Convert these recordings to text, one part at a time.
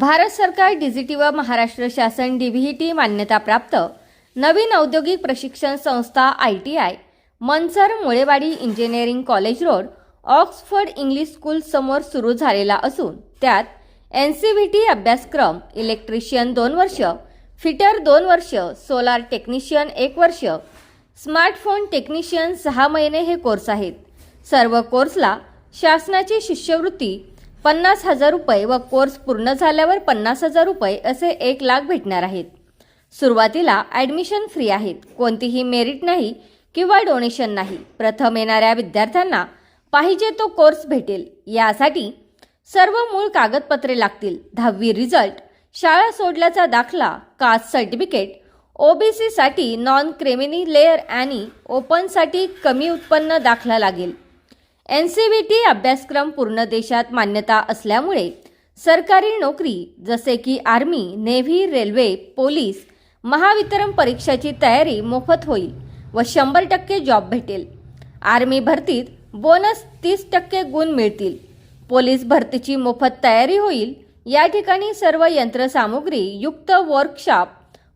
भारत सरकार डीजीटी व महाराष्ट्र शासन डीव्हीटी मान्यताप्राप्त. नवीन औद्योगिक प्रशिक्षण संस्था I T I Mansar Mulewadi engineering college road Oxford English school समोर सुरू झालेला असून त्यात एन सी व्ही टी अभ्यासक्रम इलेक्ट्रिशियन दोन वर्ष फिटर दोन वर्ष सोलार टेक्निशियन एक वर्ष स्मार्टफोन टेक्निशियन सहा महिने हे कोर्स आहेत. सर्व कोर्सला शासनाची शिष्यवृत्ती पन्नास हजार रुपये व कोर्स पूर्ण झाल्यावर पन्नास हजार रुपये असे एक लाख भेटणार आहेत. सुरुवातीला ॲडमिशन फ्री आहेत. कोणतीही मेरिट नाही किंवा डोनेशन नाही. प्रथम येणाऱ्या विद्यार्थ्यांना पाहिजे तो कोर्स भेटेल. यासाठी सर्व मूळ कागदपत्रे लागतील. दहावी रिझल्ट शाळा सोडल्याचा दाखला कास्ट सर्टिफिकेट ओबीसीसाठी नॉन क्रिमिनी लेअर आणि ओपनसाठी कमी उत्पन्न दाखला लागेल. एन सी व्ही टी अभ्यासक्रम पूर्ण देशात मान्यता असल्यामुळे सरकारी नोकरी जसे की army navy railway police Mahavitaran परीक्षाची तयारी मोफत होईल व शंभर टक्के जॉब भेटेल. आर्मी भरतीत बोनस तीस टक्के गुण मिळतील. पोलीस भरतीची मोफत तयारी होईल. या ठिकाणी सर्व यंत्रसामुग्री युक्त workshop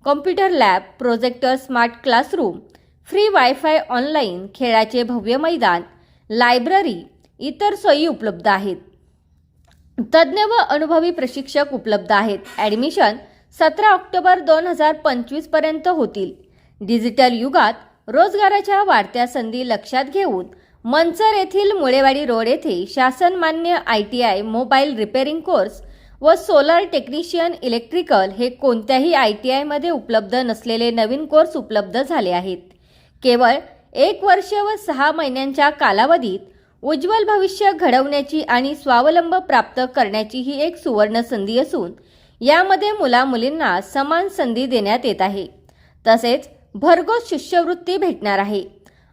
computer lab projector smart classroom free WiFi online खेळाचे भव्य मैदान लायब्ररी इतर सोयी उपलब्ध आहेत. तज्ज्ञ व अनुभवी प्रशिक्षक उपलब्ध आहेत. ॲडमिशन सतरा ऑक्टोबर दोन हजार पंचवीसपर्यंत होतील. डिजिटल युगात रोजगाराच्या वाढत्या संधी लक्षात घेऊन मंचर येथील मुळेवाडी रोड येथे शासन मान्य I T I mobile repairing course व सोलर टेक्निशियन इलेक्ट्रिकल हे कोणत्याही आय टी आयमध्ये उपलब्ध नसलेले नवीन कोर्स उपलब्ध झाले आहेत. केवळ एक वर्ष व सहा महिन्यांच्या कालावधीत उज्ज्वल भविष्य घडवण्याची आणि स्वावलंब प्राप्त करण्याची ही एक सुवर्ण संधी असून यामध्ये मुला मुलींना समान संधी देण्यात येत आहे. तसेच भरघोस शिष्यवृत्ती भेटणार आहे.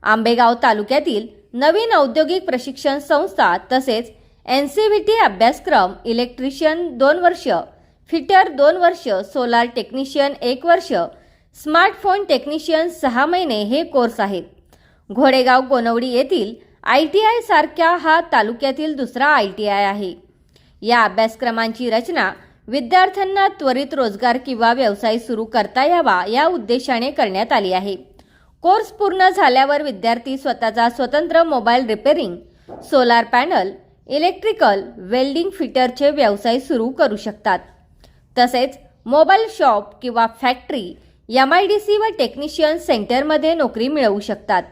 आंबेगाव तालुक्यातील नवीन औद्योगिक प्रशिक्षण संस्था तसेच एन सी व्ही टी अभ्यासक्रम इलेक्ट्रिशियन दोन वर्ष फिटर दोन वर्ष सोलार टेक्निशियन एक वर्ष स्मार्टफोन टेक्निशियन सहा महिने हे कोर्स आहेत. घोडेगाव गोनवडी येथील आय टी आय सारख्या हा तालुक्यातील दुसरा आय टी आय आहे. या अभ्यासक्रमांची रचना विद्यार्थ्यांना त्वरित रोजगार किंवा व्यवसाय सुरू करता यावा या उद्देशाने करण्यात आली आहे. कोर्स पूर्ण झाल्यावर विद्यार्थी स्वतःचा स्वतंत्र mobile repairing solar panel electrical welding फिटरचे व्यवसाय सुरू करू शकतात. तसेच मोबाईल शॉप किंवा factory M I D C व टेक्निशियन सेंटरमध्ये नोकरी मिळवू शकतात.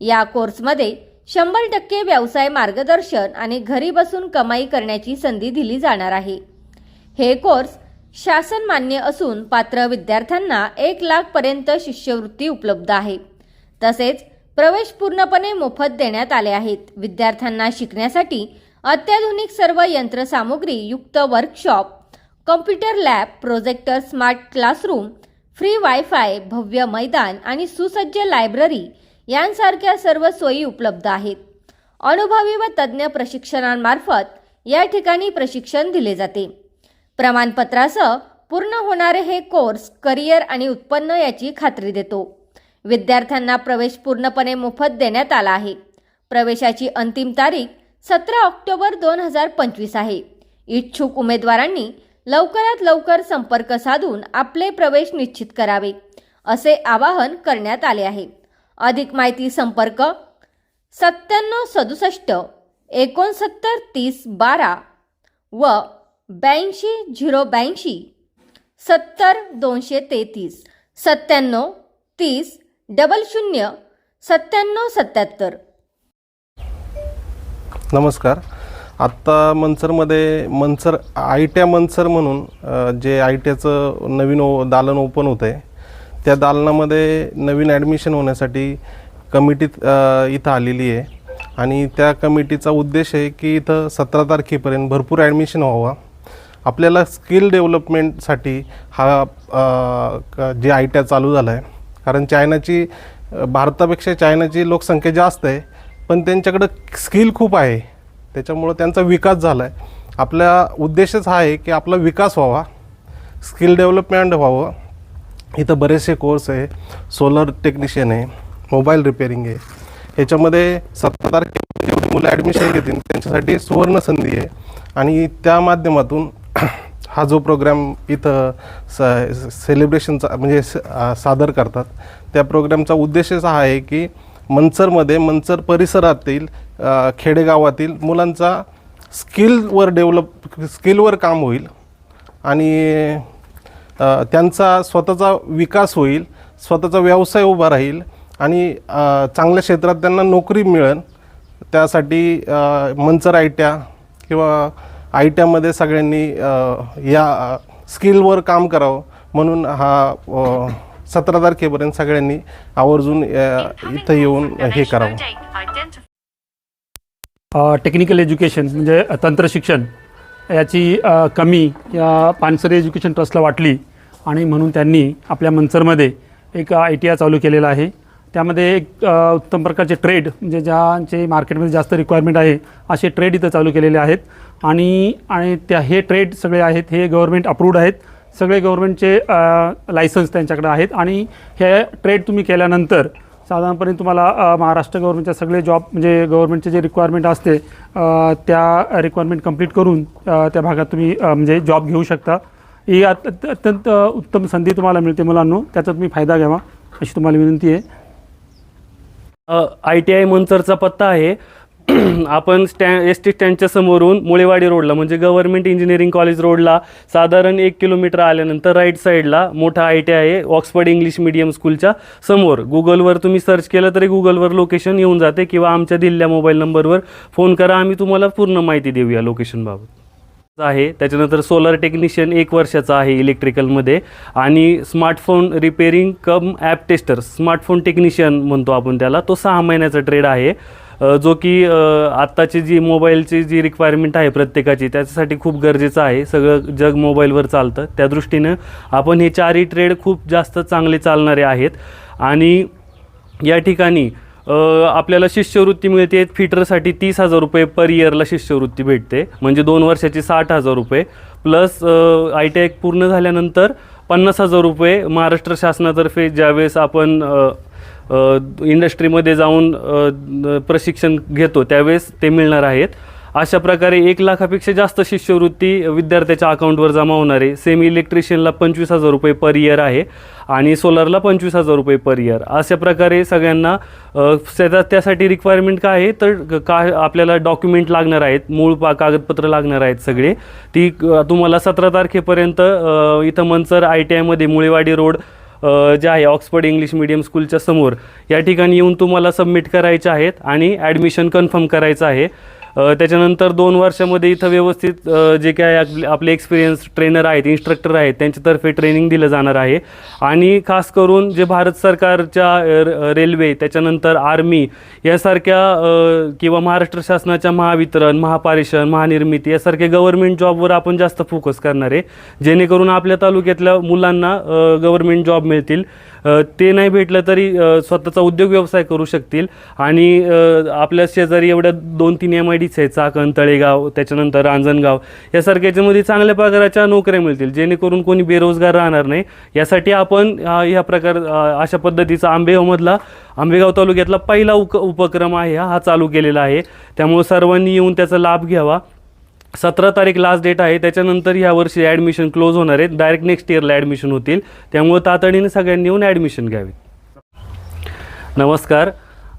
या कोर्समध्ये शंभर टक्के व्यवसाय मार्गदर्शन आणि घरी बसून कमाई करण्याची संधी दिली जाणार आहे. हे कोर्स शासन मान्य असून पात्र विद्यार्थ्यांना एक लाख पर्यंत शिष्यवृत्ती उपलब्ध आहे. तसेच प्रवेश पूर्णपणे मोफत देण्यात आले आहेत. विद्यार्थ्यांना शिकण्यासाठी अत्याधुनिक सर्व यंत्रसामुग्री युक्त workshop computer lab projector smart classroom free WiFi भव्य मैदान आणि सुसज्ज लायब्ररी यांसारख्या सर्व सोयी उपलब्ध आहेत. अनुभवी व तज्ज्ञ प्रशिक्षणांमार्फत या ठिकाणी प्रशिक्षण दिले जाते. प्रमाणपत्रासह पूर्ण होणारे हे कोर्स करिअर आणि उत्पन्न याची खात्री देतो. विद्यार्थ्यांना प्रवेश पूर्णपणे मोफत देण्यात आला आहे. प्रवेशाची अंतिम तारीख सतरा ऑक्टोबर दोन हजार पंचवीस आहे. इच्छुक उमेदवारांनी लवकरात लवकर संपर्क साधून आपले प्रवेश निश्चित करावे असे आवाहन करण्यात आले आहे. अधिक माहिती संपर्क सत्त्याण्णव सदुसष्ट एकोणसत्तर तीस बारा व ब्याऐंशी झिरो ब्याऐंशी सत्तर दोनशे तेहतीस. सत्त्याण्णव तीस डबल शून्य सत्त्याण्णव सत्त्याहत्तर. नमस्कार. आत्ता मनसरमध्ये Mansar I T I Mansar म्हणून जे आय टी आयचं नवीन ओ दालन ओपन होतं आहे त्या दालनामध्ये नवीन ॲडमिशन होण्यासाठी कमिटी इथं आलेली आहे. आणि त्या कमिटीचा उद्देश आहे की इथं सतरा तारखेपर्यंत भरपूर ॲडमिशन व्हावा. आपल्याला स्किल डेव्हलपमेंटसाठी हा जे आय टी आय चालू झाला आहे कारण चायनाची भारतापेक्षा चायनाची लोकसंख्या जास्त आहे. पण त्यांच्याकडं स्किल खूप आहे. त्याच्यामुळं त्यांचा विकास झाला आहे आपला उद्देशच हा आहे की आपला विकास व्हावा. स्किल डेव्हलपमेंट व्हावं. इथं बरेचसे कोर्स आहे. सोलर टेक्निशियन आहे. मोबाईल रिपेअरिंग आहे. ह्याच्यामध्ये सत्तर तारखे जेवढी मुलं ॲडमिशन घेतील त्यांच्यासाठी सुवर्ण संधी आहे. आणि त्या माध्यमातून हा जो प्रोग्राम इथं स सेलिब्रेशनचा म्हणजे स सादर करतात त्या प्रोग्रामचा उद्देशच हा आहे की मंचरमध्ये मंचर परिसरातील खेडेगावातील मुलांचा स्किलवर डेव्हलप स्किलवर काम होईल. आणि त्यांचा स्वतःचा विकास होईल स्वतःचा व्यवसाय उभा राहील आणि चांगल्या क्षेत्रात त्यांना नोकरी मिळेल. त्यासाठी मंचर आय टी किंवा आय टीमध्ये सगळ्यांनी या स्किलवर काम करावं म्हणून हा सतरा तारखेपर्यंत सगळ्यांनी आवर्जून इथं येऊन हे करावं. टेक्निकल एज्युकेशन म्हणजे तंत्रशिक्षण याची कमी या पानसरे एज्युकेशन ट्रस्टला वाटली आणि म्हणून त्यांनी आपल्या मंचरमध्ये एक आय टी आय चालू केलेला आहे. त्यामध्ये एक उत्तम प्रकारचे ट्रेड म्हणजे ज्यांचे मार्केटमध्ये जास्त रिक्वायरमेंट आहे असे ट्रेड इथं चालू केलेले आहेत. आणि आणि त्या हे ट्रेड सगळे आहेत हे गव्हर्मेंट अप्रूव्ड आहेत. सगळे गव्हर्मेंटचे लायसन्स त्यांच्याकडे आहेत. आणि हे ट्रेड तुम्ही केल्यानंतर साधारणपणे तुम्हाला महाराष्ट्र गव्हर्नमेंटच्या सगळे जॉब म्हणजे गव्हर्नमेंटचे जे रिक्वायरमेंट असते त्या रिक्वायरमेंट कंप्लीट करून त्या भागात तुम्ही म्हणजे जॉब घेऊ शकता. ही अत्यंत उत्तम संधी तुम्हाला मिळते मुलांनो. त्याचा तुम्ही फायदा घ्यावा अशी तुम्हाला विनंती आहे. आय टी आय मंचरचा पत्ता आहे. आपण स्टॅ एस टी स्टँडच्या समोरून मुळेवाडी रोडला म्हणजे गव्हर्नमेंट इंजिनिअरिंग कॉलेज रोडला साधारण एक किलोमीटर आल्यानंतर राईट साईडला मोठा आय टी आहे ऑक्सफर्ड इंग्लिश मिडियम स्कूलच्या समोर. गुगलवर तुम्ही सर्च केलं तरी गुगलवर लोकेशन येऊन जाते किंवा आमच्या दिलेल्या मोबाईल नंबरवर फोन करा. आम्ही तुम्हाला पूर्ण माहिती देऊ या लोकेशनबाबत आहे. त्याच्यानंतर सोलर टेक्निशियन एक वर्षाचा आहे इलेक्ट्रिकलमध्ये आणि smartphone repairing cum app tester smartphone technician म्हणतो आपण त्याला. तो सहा महिन्याचा ट्रेड आहे. जो की आत्ताची जी मोबाईलची जी रिक्वायरमेंट आहे प्रत्येकाची त्याच्यासाठी खूप गरजेचं आहे. सगळं जग मोबाईलवर चालतं. त्या दृष्टीनं आपण हे चारही ट्रेड खूप जास्त चांगले चालणारे आहेत. आणि या ठिकाणी आपल्याला शिष्यवृत्ती मिळते. फिटरसाठी तीस हजार रुपये पर इयरला शिष्यवृत्ती भेटते. म्हणजे दोन वर्षाची साठ हजार रुपये. प्लस आय टी आय पूर्ण झाल्यानंतर पन्नास हजार रुपये महाराष्ट्र शासनातर्फे ज्यावेळेस आपण इंडस्ट्रीमध्ये जाऊन प्रशिक्षण घेतो त्यावेळेस ते मिळणार आहेत. अशा प्रकारे एक लाखापेक्षा जास्त शिष्यवृत्ती विद्यार्थ्याच्या अकाउंटवर जमा होणार. आहे सेमी इलेक्ट्रिशियनला पंचवीस हजार रुपये पर इयर आहे आणि सोलरला पंचवीस हजार रुपये पर इयर अशा प्रकारे सगळ्यांना त्यासाठी रिक्वायरमेंट काय आहे? तर का काय आपल्याला डॉक्युमेंट लागणार आहेत मूळ पा कागदपत्र लागणार आहेत सगळे. ती तुम्हाला सतरा तारखेपर्यंत इथं मंचर आय टी आयमध्ये मुळेवाडी रोड जे आहे ऑक्सफर्ड इंग्लिश मिडियम स्कूलच्या समोर. या ठिकाणी येऊन तुम्हाला सबमिट करायचे आहेत आणि ॲडमिशन कन्फर्म करायचं आहे. त्याच्यानंतर दोन वर्षामध्ये इथं व्यवस्थित जे काय आपले आपले एक्सपिरियन्स ट्रेनर आहेत इन्स्ट्रक्टर आहेत त्यांच्यातर्फे ट्रेनिंग दिलं जाणार आहे. आणि खास करून जे भारत सरकारच्या र- रेल्वे त्याच्यानंतर आर्मी यासारख्या किंवा महाराष्ट्र शासनाच्या महावितरण महापारेषण महानिर्मिती यासारख्या गव्हर्नमेंट जॉबवर आपण जास्त फोकस करणार आहे. जेणेकरून आपल्या तालुक्यातल्या मुलांना गव्हर्नमेंट जॉब मिळतील. ते नाही भेटलं तरी स्वतःचा उद्योग व्यवसाय करू शकतील. आणि आपल्या शेजारी एवढ्या दोन तीन एम आय डीच आहेत चाकण तळेगाव त्याच्यानंतर रांजणगाव. यासारख्या याच्यामध्ये चांगल्या प्रकाराच्या नोकऱ्या मिळतील जेणेकरून कोणी बेरोजगार राहणार नाही. यासाठी आपण ह्या प्रकार अशा पद्धतीचा आंबेगावमधला आंबेगाव तालुक्यातला पहिला उक उपक्रम आहे हा हा चालू केलेला आहे. त्यामुळे सर्वांनी येऊन त्याचा लाभ घ्यावा. सतरा तारीख लास्ट डेट आहे. त्याच्यानंतर ह्या वर्षी ॲडमिशन क्लोज होणार आहेत. डायरेक्ट नेक्स्ट इयरला ॲडमिशन होतील. त्यामुळे तातडीने सगळ्यांनी येऊन ॲडमिशन घ्यावी. नमस्कार.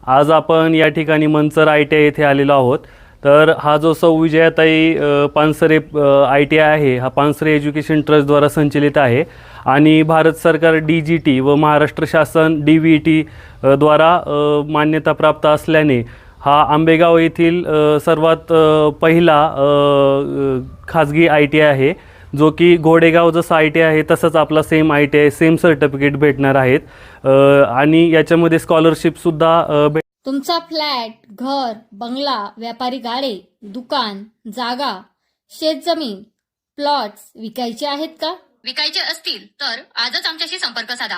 आज आपण या ठिकाणी मंचर आय टी आय येथे आलेलो आहोत. तर हा जो सौ Vijayatai Pansare I T I आहे हा पानसरे एज्युकेशन ट्रस्टद्वारा संचलित आहे. आणि भारत सरकार डी जी टी व महाराष्ट्र शासन डी व्ही टी द्वारा मान्यता प्राप्त असल्याने हा आंबेगाव येथील सर्वात पहिला खाजगी आय टी आय आहे जो की घोडेगाव जसं आय टी आहे तसंच आपला same I T I same certificate भेटणार आहेत. आणि याच्यामध्ये स्कॉलरशिपसुद्धा भेट तुमचा फ्लॅट घर बंगला व्यापारी गाडे दुकान जागा शेतजमीन प्लॉट्स विकायचे आहेत का? विकायचे असतील तर आजच आमच्याशी संपर्क साधा.